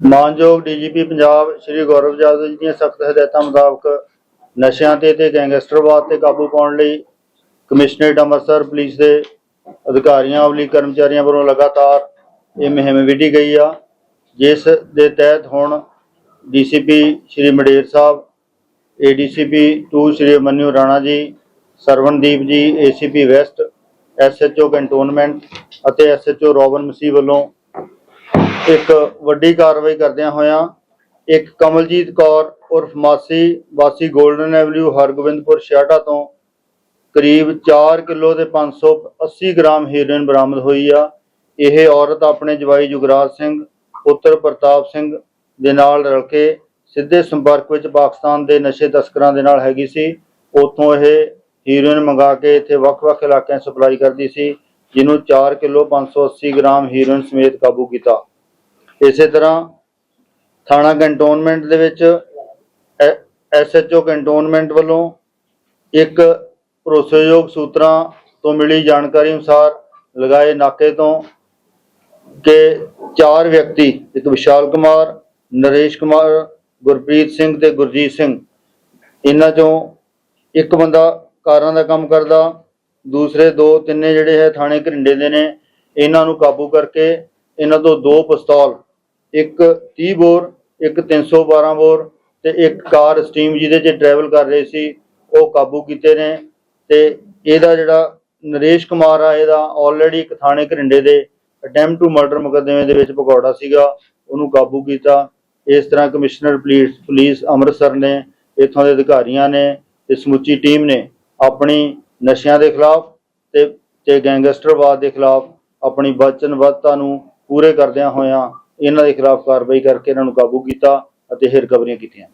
ਮਾਨਯੋਗ ਡੀਜੀਪੀ ਪੰਜਾਬ ਸ਼੍ਰੀ ਗੌਰਵ ਯਾਦਵ ਜੀ ਦੀਆਂ ਸਖਤ ਹਦਾਇਤਾਂ ਮੁਤਾਬਕ ਨਸ਼ਿਆਂ ਤੇ ਤੇ ਗੈਂਗਸਟਰਵਾਦ ਤੇ ਕਾਬੂ ਪਾਉਣ ਲਈ ਕਮਿਸ਼ਨਰੇਟ ਅੰਮ੍ਰਿਤਸਰ ਪੁਲਿਸ ਦੇ ਅਧਿਕਾਰੀਆਂ, ਅਵਲੀ ਕਰਮਚਾਰੀਆਂ ਵੱਲੋਂ ਲਗਾਤਾਰ ਇਹ ਮੁਹਿੰਮ ਵਿੱਢੀ ਗਈ ਆ, ਜਿਸ ਦੇ ਤਹਿਤ ਹੁਣ ਡੀਸੀਪੀ ਸ਼੍ਰੀ ਮਡੇਰ ਸਾਹਿਬ, ADCP 2 Shri ਮਨਿਊ Rana ji, Sarwandeep ji, ACP West, SHO Cantonment ਅਤੇ ਐਸਐਚਓ ਰੋਬਨ ਮਸੀਹ ਵੱਲੋਂ ਇੱਕ ਵੱਡੀ ਕਾਰਵਾਈ ਕਰਦਿਆਂ ਹੋਇਆਂ ਇੱਕ ਕਮਲਜੀਤ ਕੌਰ ਉਰਫ ਮਾਸੀ, ਵਾਸੀ 골ਡਨ ਐਵਨਿਊ ਹਰਗੋਬਿੰਦਪੁਰ ਛਿਆਟਾ ਤੋਂ ਕਰੀਬ 4 ਕਿਲੋ ਤੇ 580 ਗ੍ਰਾਮ ਹੀਰੋਇਨ ਬਰਾਮਦ ਹੋਈ ਆ। ਇਹ ਔਰਤ ਆਪਣੇ ਜਵਾਈ ਜੁਗਰਾਜ ਸਿੰਘ, ਪੁੱਤਰ ਪ੍ਰਤਾਪ ਸਿੰਘ ਦੇ ਨਾਲ ਰਲ ਕੇ ਸਿੱਧੇ ਸੰਪਰਕ ਵਿੱਚ ਪਾਕਿਸਤਾਨ ਦੇ ਨਸ਼ੇ ਤਸਕਰਾਂ ਦੇ ਨਾਲ ਹੈਗੀ ਸੀ। ਉੱਥੋਂ ਇਹ ਹੀਰੋਇਨ ਮੰਗਾ ਕੇ ਇੱਥੇ ਵੱਖ-ਵੱਖ ਇਲਾਕਿਆਂ ਸਪਲਾਈ ਕਰਦੀ ਸੀ, ਜਿਹਨੂੰ 4 ਕਿਲੋ 580 ਗ੍ਰਾਮ ਹੀਰੋਇਨ ਸਮੇਤ ਕਾਬੂ ਕੀਤਾ। ਇਸੇ ਤਰ੍ਹਾਂ ਥਾਣਾ ਕੰਟੋਨਮੈਂਟ ਦੇ ਵਿੱਚ ਐਸਐਚਓ ਕੰਟੋਨਮੈਂਟ ਵੱਲੋਂ ਇੱਕ ਭਰੋਸੇਯੋਗ ਸੂਤਰਾਂ ਤੋਂ ਮਿਲੀ ਜਾਣਕਾਰੀ ਅਨੁਸਾਰ ਲਗਾਏ ਨਾਕੇ ਤੋਂ ਕਿ ਚਾਰ ਵਿਅਕਤੀ, ਇੱਕ ਵਿਸ਼ਾਲ ਕੁਮਾਰ, ਨਰੇਸ਼ ਕੁਮਾਰ, ਗੁਰਪ੍ਰੀਤ ਸਿੰਘ ਤੇ ਗੁਰਜੀਤ ਸਿੰਘ, ਇਹਨਾਂ ਚੋਂ ਇੱਕ ਬੰਦਾ ਕਾਰਾਂ ਦਾ ਕੰਮ ਕਰਦਾ, ਦੂਸਰੇ ਦੋ ਤਿੰਨੇ ਜਿਹੜੇ ਹੈ ਥਾਣੇ ਘਰਿੰਡੇ ਦੇ ਨੇ, ਇਹਨਾਂ ਨੂੰ ਕਾਬੂ ਕਰਕੇ ਇਹਨਾਂ ਤੋਂ ਦੋ ਪਿਸਤੌਲ ਇੱਕ 30 ਬੋਰ, ਇੱਕ 312 ਬੋਰ ਤੇ ਇੱਕ ਕਾਰ ਸਟੀਮ ਜਿਹਦੇ 'ਚ ਟਰੈਵਲ ਕਰ ਰਹੇ ਸੀ, ਉਹ ਕਾਬੂ ਕੀਤੇ ਨੇ ਤੇ ਇਹਦਾ ਜਿਹੜਾ ਨਰੇਸ਼ ਕੁਮਾਰ ਆ, ਇਹਦਾ ਆਲਰੇਡੀ ਇੱਕ ਥਾਣੇ ਘਰਿੰਡੇ ਦੇ ਅਟੈਂਪਟ ਟੂ ਮਰਡਰ ਮੁਕੱਦਮੇ ਦੇ ਵਿੱਚ ਭਗੌੜਾ ਸੀਗਾ, ਉਹਨੂੰ ਕਾਬੂ ਕੀਤਾ। ਇਸ ਤਰ੍ਹਾਂ ਕਮਿਸ਼ਨਰ ਪੁਲਿਸ ਪੁਲਿਸ ਅੰਮ੍ਰਿਤਸਰ ਨੇ, ਇੱਥੋਂ ਦੇ ਅਧਿਕਾਰੀਆਂ ਨੇ ਤੇ ਸਮੁੱਚੀ ਟੀਮ ਨੇ ਆਪਣੀ ਨਸ਼ਿਆਂ ਦੇ ਖਿਲਾਫ ਤੇ ਤੇ ਗੈਂਗਸਟਰਵਾਦ ਦੇ ਖਿਲਾਫ ਆਪਣੀ ਵਚਨਬੱਧਤਾ ਨੂੰ ਪੂਰੇ ਕਰਦਿਆਂ ਹੋਇਆਂ ਇਹਨਾਂ ਦੇ ਖਿਲਾਫ ਕਾਰਵਾਈ ਕਰਕੇ ਇਹਨਾਂ ਨੂੰ ਕਾਬੂ ਕੀਤਾ ਅਤੇ ਇਹ ਰਿਕਵਰੀਆਂ ਕੀਤੀਆਂ।